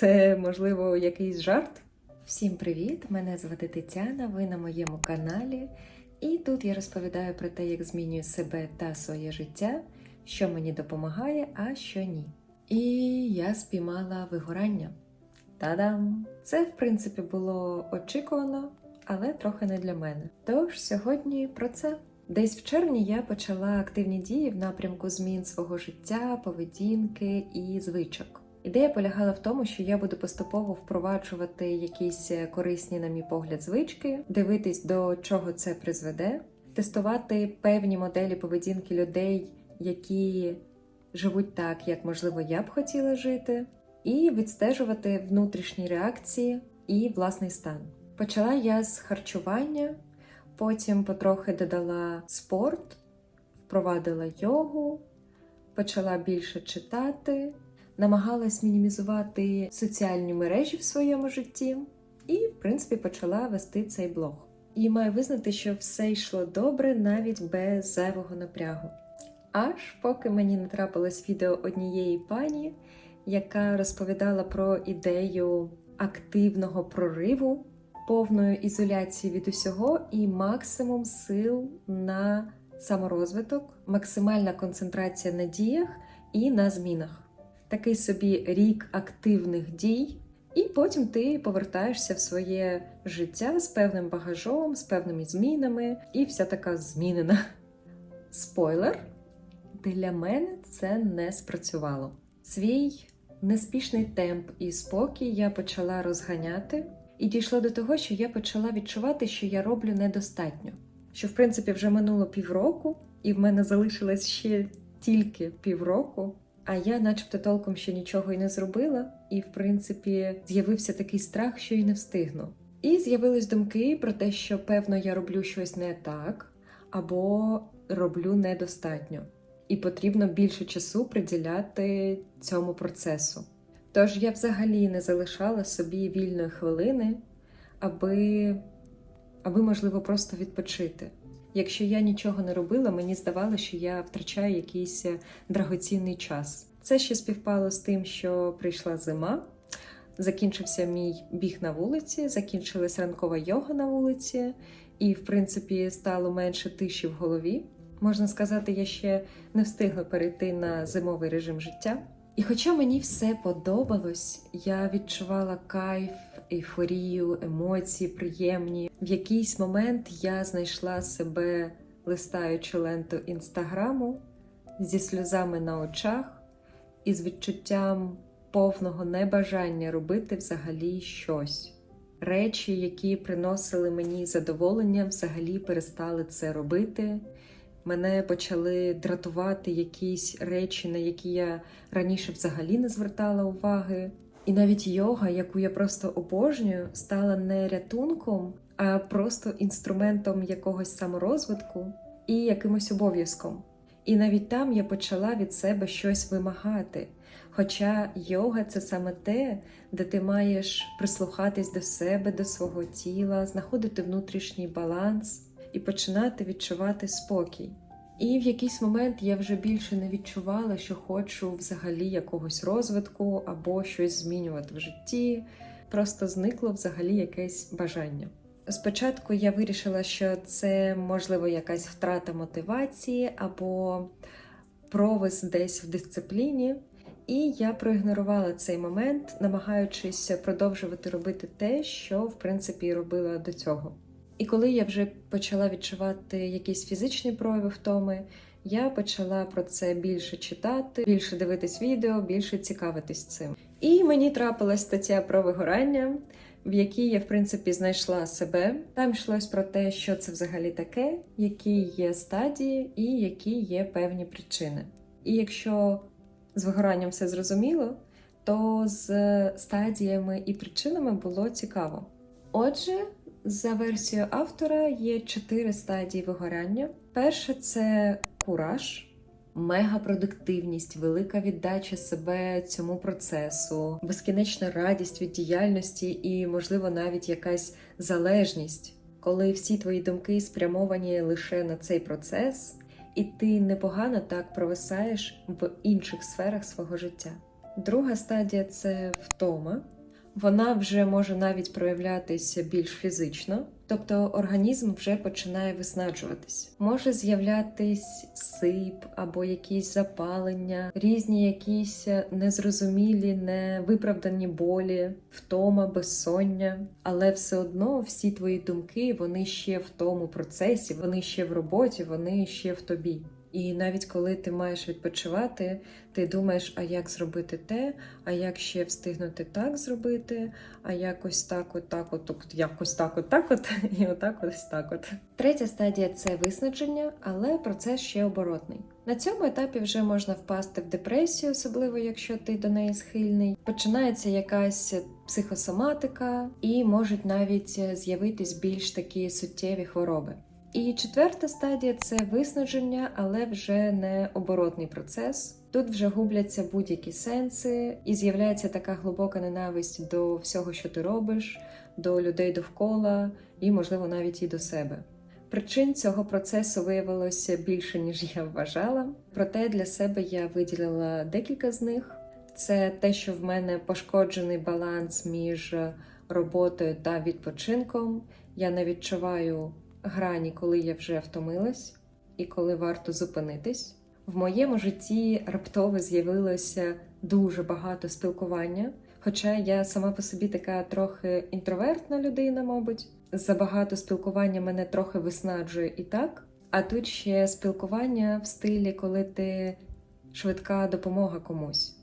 Це, можливо, якийсь жарт? Всім привіт! Мене звати Тетяна, ви на моєму каналі. І тут я розповідаю про те, як змінюю себе та своє життя, що мені допомагає, а що ні. І я спіймала вигорання. Та-дам! Це, в принципі, було очікувано, але трохи не для мене. Тож сьогодні про це. Десь в червні я почала активні дії в напрямку змін свого життя, поведінки і звичок. Ідея полягала в тому, що я буду поступово впроваджувати якісь корисні, на мій погляд, звички, дивитись до чого це призведе, тестувати певні моделі поведінки людей, які живуть так, як можливо я б хотіла жити, і відстежувати внутрішні реакції і власний стан. Почала я з харчування, потім потрохи додала спорт, впровадила йогу, почала більше читати намагалась мінімізувати соціальні мережі в своєму житті, і, в принципі, почала вести цей блог. І маю визнати, що все йшло добре навіть без зайвого напрягу. Аж поки мені не трапилось відео однієї пані, яка розповідала про ідею активного прориву, повної ізоляції від усього і максимум сил на саморозвиток, максимальна концентрація на діях і на змінах такий собі рік активних дій, і потім ти повертаєшся в своє життя з певним багажом, з певними змінами, і вся така змінена. Спойлер, для мене це не спрацювало. Свій неспішний темп і спокій я почала розганяти, і дійшло до того, що я почала відчувати, що я роблю недостатньо. Що, в принципі, вже минуло півроку, і в мене залишилось ще тільки півроку, а я, начебто, толком ще нічого й не зробила, і, в принципі, з'явився такий страх, що й не встигну. І з'явились думки про те, що певно я роблю щось не так, або роблю недостатньо, і потрібно більше часу приділяти цьому процесу. Тож я взагалі не залишала собі вільної хвилини, аби, аби можливо, просто відпочити. Якщо я нічого не робила, мені здавалося, що я втрачаю якийсь е, драгоцінний час. Це ще співпало з тим, що прийшла зима, закінчився мій біг на вулиці, закінчилась ранкова йога на вулиці, і, в принципі, стало менше тиші в голові. Можна сказати, я ще не встигла перейти на зимовий режим життя. І хоча мені все подобалось, я відчувала кайф, ейфорію, емоції приємні. В якийсь момент я знайшла себе, листаючи ленту інстаграму зі сльозами на очах і з відчуттям повного небажання робити взагалі щось. Речі, які приносили мені задоволення, взагалі перестали це робити. Мене почали дратувати якісь речі, на які я раніше взагалі не звертала уваги. І навіть йога, яку я просто обожнюю, стала не рятунком, а просто інструментом якогось саморозвитку і якимось обов'язком. І навіть там я почала від себе щось вимагати. Хоча йога це саме те, де ти маєш прислухатись до себе, до свого тіла, знаходити внутрішній баланс і починати відчувати спокій. І в якийсь момент я вже більше не відчувала, що хочу взагалі якогось розвитку або щось змінювати в житті. Просто зникло взагалі якесь бажання. Спочатку я вирішила, що це можливо якась втрата мотивації або провис десь в дисципліні, і я проігнорувала цей момент, намагаючись продовжувати робити те, що в принципі робила до цього. І коли я вже почала відчувати якісь фізичні прояви втоми, я почала про це більше читати, більше дивитись відео, більше цікавитись цим. І мені трапилась стаття про вигорання, в якій я, в принципі, знайшла себе. Там йшлось про те, що це взагалі таке, які є стадії і які є певні причини. І якщо з вигоранням все зрозуміло, то з стадіями і причинами було цікаво. Отже, за версією автора є чотири стадії вигорання. Перше це кураж, мегапродуктивність, велика віддача себе цьому процесу, безкінечна радість від діяльності і, можливо, навіть якась залежність, коли всі твої думки спрямовані лише на цей процес, і ти непогано так провисаєш в інших сферах свого життя. Друга стадія це втома. Вона вже може навіть проявлятися більш фізично, тобто організм вже починає виснажуватись. Може з'являтись сип або якісь запалення, різні якісь незрозумілі, невиправдані болі, втома, безсоння. Але все одно всі твої думки вони ще в тому процесі, вони ще в роботі, вони ще в тобі. І навіть коли ти маєш відпочивати, ти думаєш, а як зробити те, а як ще встигнути так зробити, а якось так, от от, якось так, от так, от і отак ось так. От третя стадія це виснаження, але процес ще оборотний. На цьому етапі вже можна впасти в депресію, особливо якщо ти до неї схильний. Починається якась психосоматика, і можуть навіть з'явитись більш такі суттєві хвороби. І четверта стадія це виснаження, але вже не оборотний процес. Тут вже губляться будь-які сенси, і з'являється така глибока ненависть до всього, що ти робиш, до людей довкола, і, можливо, навіть і до себе. Причин цього процесу виявилося більше, ніж я вважала. Проте для себе я виділила декілька з них. Це те, що в мене пошкоджений баланс між роботою та відпочинком. Я не відчуваю грані, коли я вже втомилась, і коли варто зупинитись. В моєму житті раптово з'явилося дуже багато спілкування. Хоча я сама по собі така трохи інтровертна людина, мабуть, забагато спілкування мене трохи виснаджує і так. А тут ще спілкування в стилі, коли ти швидка допомога комусь,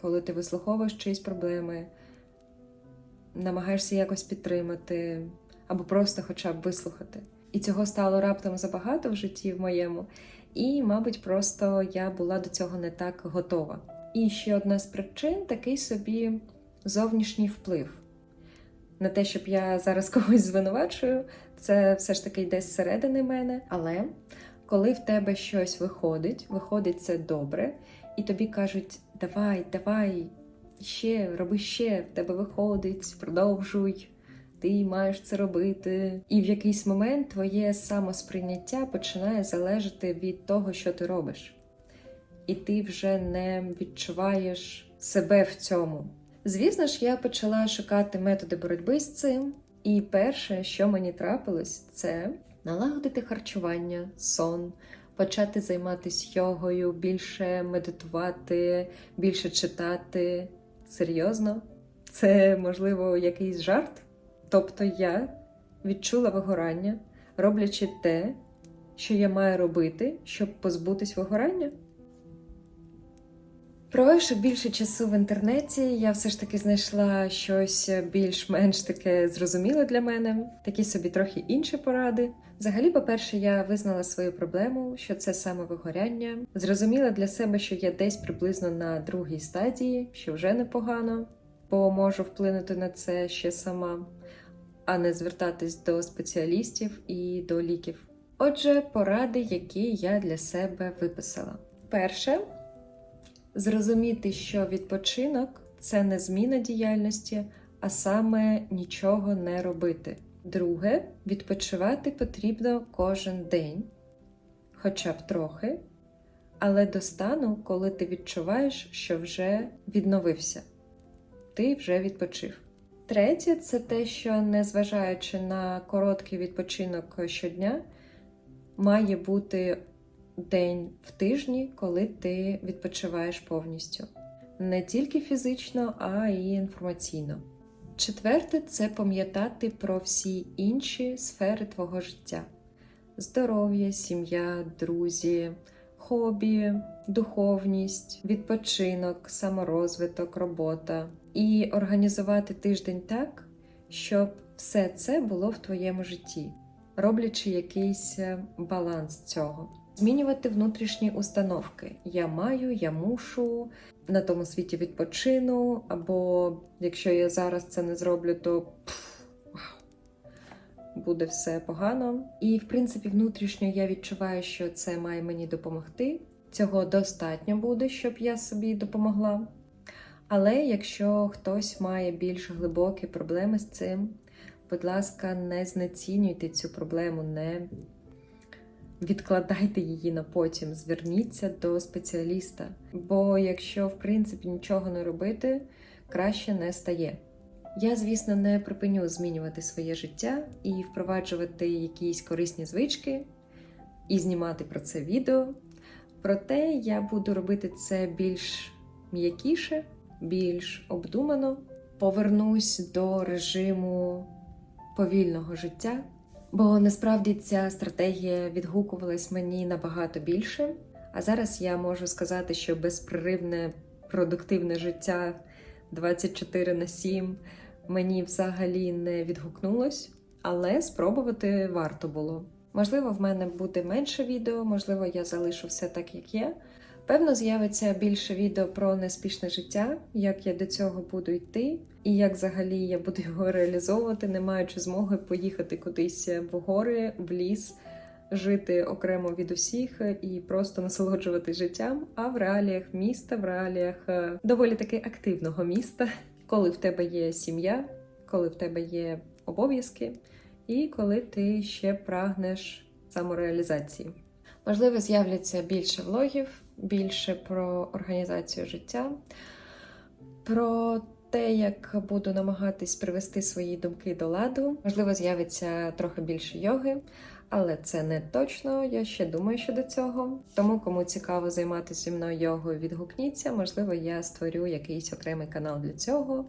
коли ти вислуховуєш чиїсь проблеми, намагаєшся якось підтримати або просто хоча б вислухати. І цього стало раптом забагато в житті в моєму, і, мабуть, просто я була до цього не так готова. І ще одна з причин такий собі зовнішній вплив. На те, щоб я зараз когось звинувачую, це все ж таки йде зсередини мене. Але коли в тебе щось виходить, виходить це добре, і тобі кажуть: давай, давай, ще, роби ще, в тебе виходить, продовжуй ти маєш це робити. І в якийсь момент твоє самосприйняття починає залежати від того, що ти робиш. І ти вже не відчуваєш себе в цьому. Звісно ж, я почала шукати методи боротьби з цим. І перше, що мені трапилось, це налагодити харчування, сон, почати займатися йогою, більше медитувати, більше читати. Серйозно, це можливо якийсь жарт. Тобто я відчула вигорання, роблячи те, що я маю робити, щоб позбутись вигорання. Провівши більше часу в інтернеті, я все ж таки знайшла щось більш-менш таке зрозуміле для мене, такі собі трохи інші поради. Взагалі, по-перше, я визнала свою проблему, що це саме вигоряння. Зрозуміла для себе, що я десь приблизно на другій стадії, що вже непогано, бо можу вплинути на це ще сама а не звертатись до спеціалістів і до ліків. Отже, поради, які я для себе виписала. Перше, зрозуміти, що відпочинок це не зміна діяльності, а саме нічого не робити. Друге, відпочивати потрібно кожен день, хоча б трохи, але до стану, коли ти відчуваєш, що вже відновився, ти вже відпочив. Третє це те, що незважаючи на короткий відпочинок щодня, має бути день в тижні, коли ти відпочиваєш повністю. Не тільки фізично, а й інформаційно. Четверте це пам'ятати про всі інші сфери твого життя: здоров'я, сім'я, друзі, хобі, духовність, відпочинок, саморозвиток, робота і організувати тиждень так, щоб все це було в твоєму житті, роблячи якийсь е, баланс цього. Змінювати внутрішні установки. Я маю, я мушу, на тому світі відпочину, або якщо я зараз це не зроблю, то пф, буде все погано. І, в принципі, внутрішньо я відчуваю, що це має мені допомогти. Цього достатньо буде, щоб я собі допомогла. Але якщо хтось має більш глибокі проблеми з цим, будь ласка, не знецінюйте цю проблему, не відкладайте її на потім, зверніться до спеціаліста. Бо якщо в принципі нічого не робити, краще не стає. Я, звісно, не припиню змінювати своє життя і впроваджувати якісь корисні звички і знімати про це відео. Проте я буду робити це більш м'якіше, більш обдумано. Повернусь до режиму повільного життя, бо насправді ця стратегія відгукувалась мені набагато більше. А зараз я можу сказати, що безперервне продуктивне життя 24 на 7 мені взагалі не відгукнулось, але спробувати варто було. Можливо, в мене буде менше відео, можливо, я залишу все так, як є. Певно, з'явиться більше відео про неспішне життя, як я до цього буду йти, і як взагалі я буду його реалізовувати, не маючи змоги поїхати кудись в гори, в ліс, жити окремо від усіх і просто насолоджувати життям. А в реаліях міста, в реаліях е, доволі таки активного міста, коли в тебе є сім'я, коли в тебе є обов'язки, і коли ти ще прагнеш самореалізації. Можливо, з'являться більше влогів, більше про організацію життя, про те, як буду намагатись привести свої думки до ладу. Можливо, з'явиться трохи більше йоги, але це не точно. Я ще думаю щодо цього. Тому, кому цікаво займатися зі мною йогою, відгукніться. Можливо, я створю якийсь окремий канал для цього,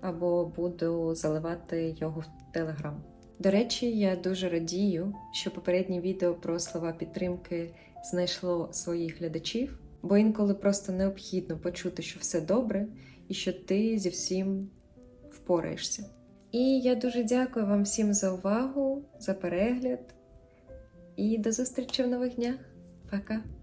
або буду заливати його в телеграм. До речі, я дуже радію, що попереднє відео про слова підтримки знайшло своїх глядачів, бо інколи просто необхідно почути, що все добре і що ти зі всім впораєшся. І я дуже дякую вам всім за увагу, за перегляд і до зустрічі в нових днях. Пока!